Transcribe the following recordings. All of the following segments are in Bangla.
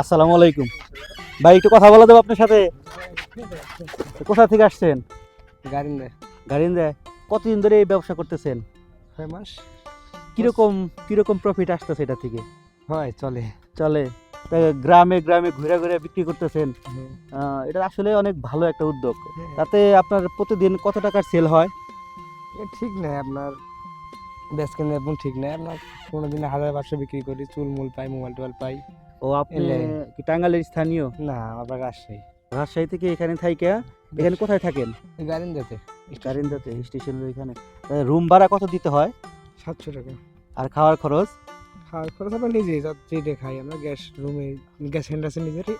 আসসালামু আলাইকুম। ভাই একটু কথা বলা দেবো আপনার সাথে। কোথা থেকে আসছেন? গাড়ি দেয় কতদিন ধরে এই ব্যবসা করতেছেন? ছয় মাস। কীরকম কীরকম প্রফিট আসতেছে এটা থেকে? হয় চলে। চলে। গ্রামে গ্রামে ঘুরে ঘুরে বিক্রি করতেছেন। এটা আসলে অনেক ভালো একটা উদ্যোগ। তাতে আপনার প্রতিদিন কত টাকার সেল হয়? ঠিক নাই আপনার। বেশ কেন এখন ঠিক নাই। আপনার কোনো দিনে হাজার পাঁচশো বিক্রি করি চুল মূল পাই মোবাইল টোবাইল পাই। ও আপনি কি টাঙ্গালের স্থানীয়? না আমার রাজশাহী। রাজশাহী থেকে এখানে থাইকা? এখানে কোথায় থাকেন? কারিন্দাতে স্টেশনের ওইখানে। রুম ভাড়া কত দিতে হয়? সাতশো টাকা। আর খাওয়ার খরচ? খাওয়ার খরচ আমরা নিজেই যেটা খাই আমরা গ্যাস রুমে গ্যাস হ্যান্ড আছে নিজেরই।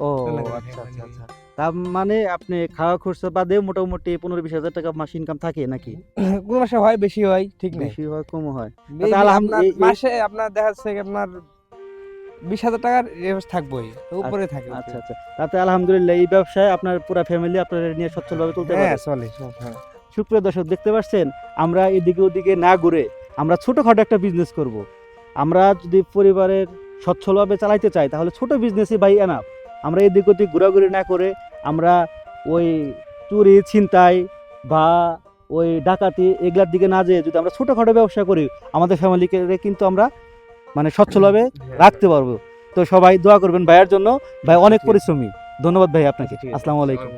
ও আচ্ছা আচ্ছা আচ্ছা। তার মানে আপনি খাওয়া খরচ বাদে মোটামুটি পনেরো বিশ হাজার টাকা মাস ইনকাম থাকে নাকি? কোনো মাসে হয় বেশি হয় ঠিক বেশি হয় কমও হয়। মাসে আপনার দেখা যাচ্ছে আপনার বিশ হাজার টাকার থাকবোই উপরে থাকে আচ্ছা আচ্ছা। তাতে আলহামদুলিল্লাহ এই ব্যবসায় আপনার পুরো ফ্যামিলি আপনার নিয়ে সচ্ছলভাবে চলতে হ্যাঁ পারে চলে হ্যাঁ। সুপ্রিয় দর্শক দেখতে পাচ্ছেন আমরা এদিকে ওদিকে না ঘুরে আমরা ছোটোখাটো একটা বিজনেস করব। আমরা যদি পরিবারের সচ্ছলভাবে চালাইতে চাই তাহলে ছোট বিজনেসই ভাই এনাফ আমরা এদিক ওদিক ঘোরাঘুরি না করে আমরা ওই চুরি ছিনতাই বা ওই ডাকাতি এগুলার দিকে না যেয়ে যদি আমরা ছোটোখাটো ব্যবসা করি আমাদের ফ্যামিলিকে কিন্তু আমরা মানে সচ্ছলভাবে রাখতে পারব। তো সবাই দোয়া করবেন ভাইয়ের জন্য। ভাই অনেক পরিশ্রমী। ধন্যবাদ ভাই আপনাকে। আসসালামু আলাইকুম।